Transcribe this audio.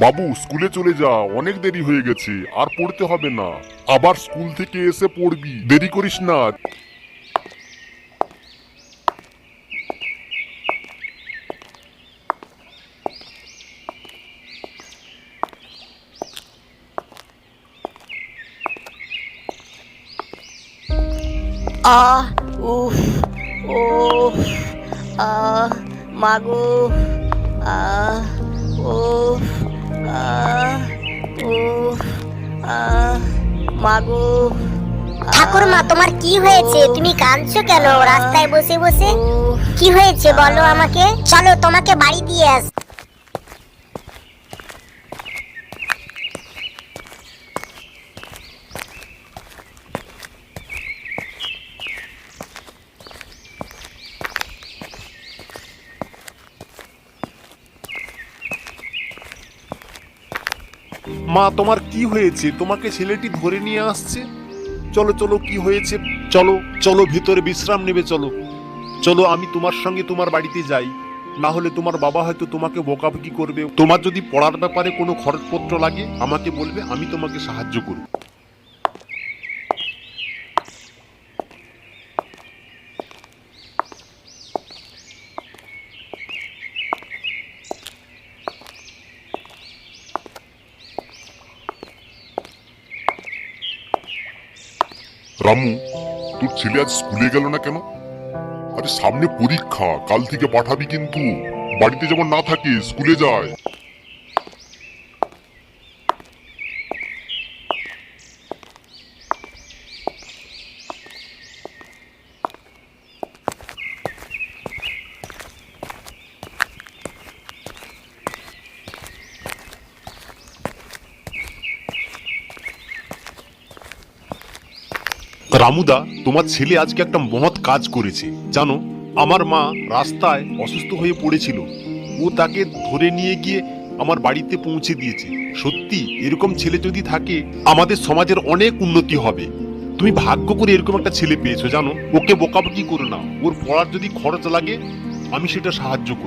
বাবু, স্কুলে চলে যা, অনেক দেরি হয়ে গেছে, আর পড়তে হবে না। আবার স্কুল থেকে এসে পড়বি, দেরি করিস না। আহ, উফ উফ, আহ, মাগো, আহ, উফ মাগো ঠাকুরমা তোমার কি হয়েছে? তুমি কাঁদছো কেন? রাস্তায় বসে বসে কি হয়েছে? বলো আমাকে। চলো তোমাকে বাড়ি দিয়ে আস মা, তোমার কি হয়েছে? তোমাকে ছেলেটি ধরে নিয়ে আসছে? চলো চলো, কি হয়েছে? চলো চলো, ভিতরে বিশ্রাম নেবে, চলো। চলো, আমি তোমার সঙ্গে তোমার বাড়িতে যাই। না হলে তোমার বাবা হয়তো তোমাকে বকাবকি করবে। তোমার যদি পড়ার ব্যাপারে কোনো খরচপত্র লাগে, আমাকে বলবে, আমি তোমাকে সাহায্য করব। রামু, তোর ছেলে আজ স্কুলে গেল না কেন? আরে সামনে পরীক্ষা, কাল থেকে পাঠাবি কিন্তু। বাড়িতে যেমন না থাকে, স্কুলে যায়। রামুদা, তোমার ছেলে আজকে একটা মহৎ কাজ করেছে। জানো, আমার মা রাস্তায় অসুস্থ হয়ে পড়েছিল। ও তাকে ধরে নিয়ে গিয়ে আমার বাড়িতে পৌঁছে দিয়েছে। সত্যি, এরকম ছেলে যদি থাকে, আমাদের সমাজের অনেক উন্নতি হবে। তুমি ভাগ্য করে এরকম একটা ছেলে পেয়েছ, জানো? ওকে বোকাবকি করো না। ওর পড়ার যদি খরচ লাগে, আমি সেটা সাহায্য করব।